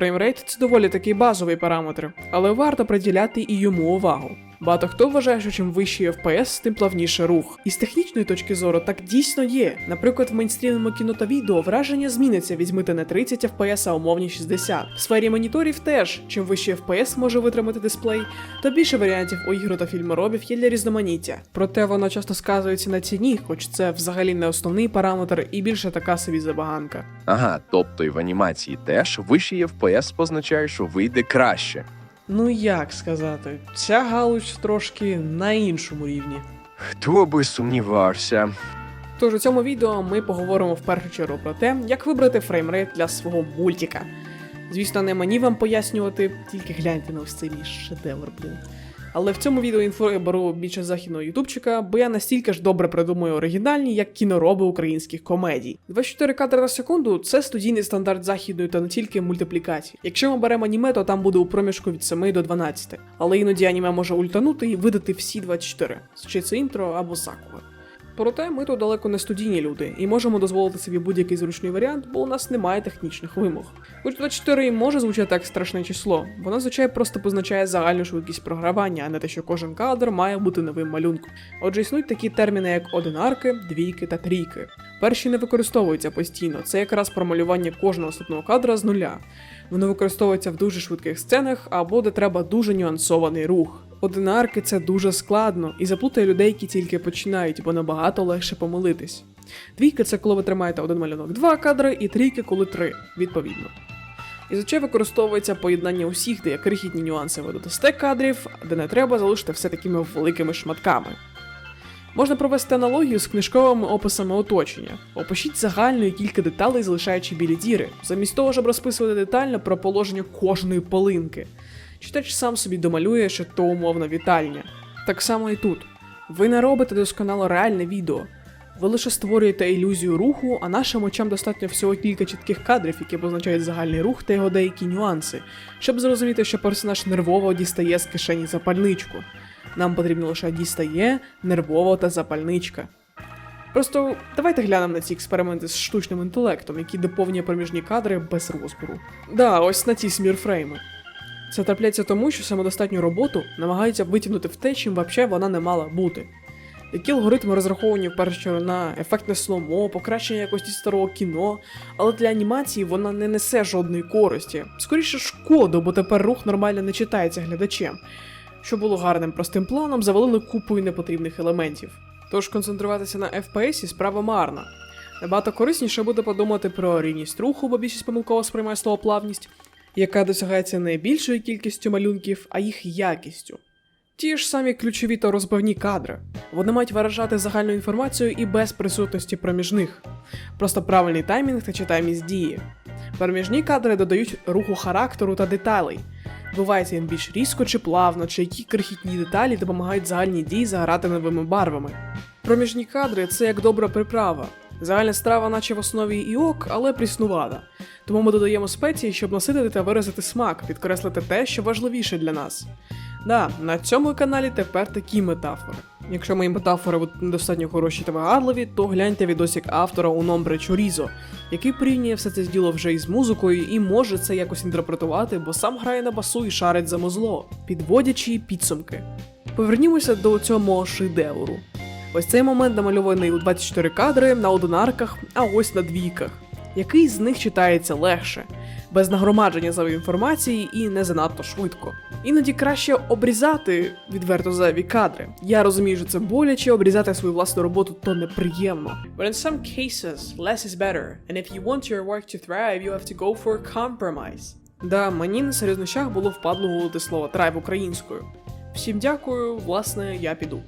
Фреймрейт це доволі такий базовий параметр, але варто приділяти і йому увагу. Багато хто вважає, що чим вищий FPS, тим плавніше рух. І з технічної точки зору так дійсно є. Наприклад, в мейнстрімному кіно та відео враження зміниться, візьмите не 30 FPS, а умовні 60. В сфері моніторів теж, чим вищий FPS може витримати дисплей, то більше варіантів у ігро та фільморобів є для різноманіття. Проте воно часто сказується на ціні, хоч це взагалі не основний параметр і більше така собі забаганка. Ага, тобто і в анімації теж вищий FPS позначає, що вийде краще. Ну як сказати, ця галузь трошки на іншому рівні. Хто би сумнівався? Тож у цьому відео ми поговоримо в першу чергу про те, як вибрати фреймрейт для свого мультика. Звісно, не мені вам пояснювати, тільки гляньте на ось цей мій шедевр, блін. Але в цьому відео інфо я беру більше західного ютубчика, бо я настільки ж добре придумую оригінальні, як кінороби українських комедій. 24 кадри на секунду це студійний стандарт західної та не тільки мультиплікації. Якщо ми беремо аніме, то там буде у проміжку від 7 до 12. Але іноді аніме може ультанути і видати всі 24, чи це інтро або закули. Проте ми тут далеко не студійні люди і можемо дозволити собі будь-який зручний варіант, бо у нас немає технічних вимог. Хоч 24 може звучати як страшне число, воно звичайно просто позначає загальну швидкість програвання, а не те, що кожен кадр має бути новим малюнком. Отже, існують такі терміни, як одинарки, двійки та трійки. Перші не використовуються постійно, це якраз промалювання кожного наступного кадра з нуля. Воно використовується в дуже швидких сценах або де треба дуже нюансований рух. Одинарки це дуже складно і заплутає людей, які тільки починають, бо набагато легше помилитись. Двійка це коли ви тримаєте один малюнок два кадри, і трійки коли три, відповідно. І зазвичай використовується поєднання усіх, де є крихітні нюанси ви додасте кадрів, де не треба залишити все такими великими шматками. Можна провести аналогію з книжковими описами оточення. Опишіть загально і кілька деталей, залишаючи білі діри, замість того, щоб розписувати детально про положення кожної полинки. Читач сам собі домалює, що то умовна вітальня. Так само і тут. Ви не робите досконало реальне відео. Ви лише створюєте ілюзію руху, а нашим очам достатньо всього кілька чітких кадрів, які позначають загальний рух та його деякі нюанси, щоб зрозуміти, що персонаж нервово дістає з кишені запальничку. Нам потрібно лише дістає, нервово та запальничка. Просто давайте глянемо на ці експерименти з штучним інтелектом, які доповнює проміжні кадри без розбору. Да, ось на ці смірфрейми. Це трапляється тому, що самодостатню роботу намагаються витягнути в те, чим взагалі вона не мала бути. Які алгоритми розраховані в на ефектне сломо, покращення якості старого кіно, але для анімації вона не несе жодної користі. Скоріше шкоду, бо тепер рух нормально не читається глядачем. Що було гарним простим планом, завалили купою непотрібних елементів. Тож концентруватися на FPS справа марна. Набагато корисніше буде подумати про рівність руху, бо більшість помилково сприймає слово плавність, яка досягається не більшою кількістю малюнків, а їх якістю. Ті ж самі ключові та розбавні кадри. Вони мають виражати загальну інформацію і без присутності проміжних. Просто правильний таймінг та читаймість дії. Проміжні кадри додають руху характеру та деталей. Бувається він більш різко чи плавно, чи які крихітні деталі допомагають загальній дії заграти новими барвами. Проміжні кадри це як добра приправа. Загальна страва, наче в основі і ок, але пріснувата. Тому ми додаємо спеції, щоб наситити та виразити смак, підкреслити те, що важливіше для нас. Да, на цьому каналі тепер такі метафори. Якщо мої метафори недостатньо хороші та вигадливі, то гляньте відосик автора у номбре Чорізо, який порівнює все це діло вже із музикою і може це якось інтерпретувати, бо сам грає на басу і шарить за музло, підводячи підсумки. Повернімося до цього шедевру. Ось цей момент намальований у 24 кадри на одинарках, а ось на двійках. Який з них читається легше, без нагромадження зайвої інформації і не занадто швидко. Іноді краще обрізати відверто зайві кадри. Я розумію, що це боляче, обрізати свою власну роботу то неприємно. But in some cases, less is better, and if you want your work to thrive, you have to go for compromise. Да, мені на серйознощах було впадло говорити слово трайб українською. Всім дякую, власне, я піду.